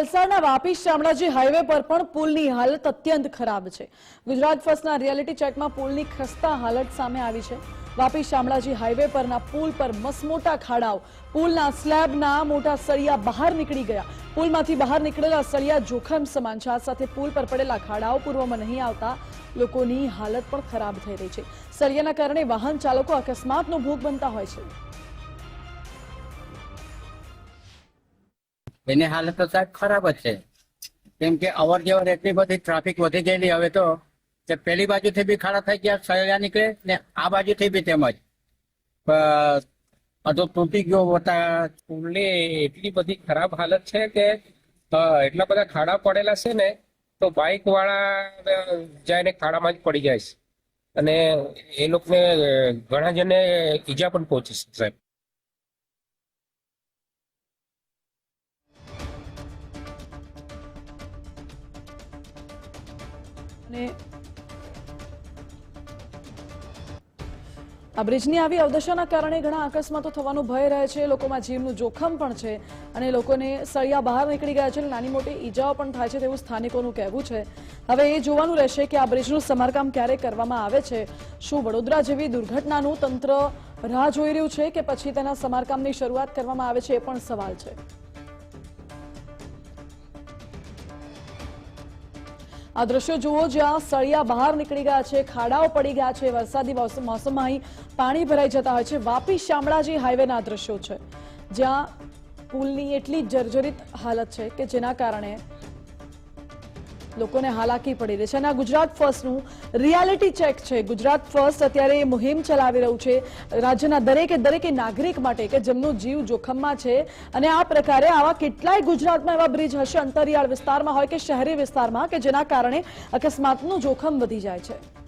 વલસાડના વાપી શામળાજી હાઈવે પર પણ પુલની હાલત અત્યંત ખરાબ છે. ગુજરાત ફર્સ્ટના રિયાલિટી ચેકમાં પુલની ખસ્તા હાલત સામે આવી છે. વાપી શામળાજી હાઈવે પરના પુલ પર મસમોટા ખાડાઓ. પુલના સ્લેબના મોટા સળિયા બહાર નીકળી ગયા. પુલમાંથી બહાર નીકળેલા સળિયા જોખમ સમાન છે. આ સાથે પુલ પર પડેલા ખાડાઓ પૂર્વમાં નહીં આવતા લોકોની હાલત પણ ખરાબ થઈ રહી છે. સળિયાના કારણે વાહન ચાલકો અકસ્માતનો ભોગ બનતા હોય છે. એની હાલત તો સાહેબ ખરાબ જ છે. કેમ કે અવર જવર એટલી બધી ટ્રાફિક વધી ગયેલી હવે તો કે પેલી બાજુથી બી ખાડા થઈ ગયા, સળિયા નીકળે ને આ બાજુથી બી તેમજ. અધો તૂટી ગયો હતા પુલની એટલી બધી ખરાબ હાલત છે કે એટલા બધા ખાડા પડેલા છે ને, તો બાઇક વાળા જઈને ખાડામાં જ પડી જાય છે. અને એ લોકોને ઘણા જણને ઈજા પણ પહોંચી સાહેબ. અને આ બ્રિજની આવી અવદશાના કારણે ઘણા અકસ્માતો થવાનો ભય રહે છે. લોકોમાં જીવનું જોખમ પણ છે અને લોકોને સળિયા બહાર નીકળી ગયા છે નાની મોટી ઈજાઓ પણ થાય છે તેવું સ્થાનિકોનું કહેવું છે. હવે એ જોવાનું રહેશે કે આ બ્રિજનું સમારકામ ક્યારે કરવામાં આવે છે. શું વડોદરા જેવી દુર્ઘટનાનું તંત્ર રાહ જોઈ રહ્યું છે કે પછી તેના સમારકામની શરૂઆત કરવામાં આવે છે એ પણ સવાલ છે. આ દ્રશ્યો જુઓ જ્યાં સળિયા બહાર નીકળી ગયા છે, ખાડાઓ પડી ગયા છે, વરસાદી મોસમમાં અહીં પાણી ભરાઈ જતા હોય છે. વાપી શામળાજી હાઈવેના દ્રશ્યો છે, જ્યાં પુલની એટલી જર્જરિત હાલત છે કે જેના કારણે લોકોને હાલાકી પડી રહી છે અને આ ગુજરાત ફર્સ્ટનું રિયાલિટી ચેક છે. ગુજરાત ફર્સ્ટ અત્યારે એ મુહિમ ચલાવી રહ્યું છે. રાજ્યના દરેકે દરેકે નાગરિક માટે કે જેમનો જીવ જોખમમાં છે. અને આ પ્રકારે આવા કેટલાય ગુજરાતમાં એવા બ્રિજ હશે અંતરિયાળ વિસ્તારમાં હોય કે શહેરી વિસ્તારમાં કે જેના કારણે અકસ્માતનું જોખમ વધી જાય છે.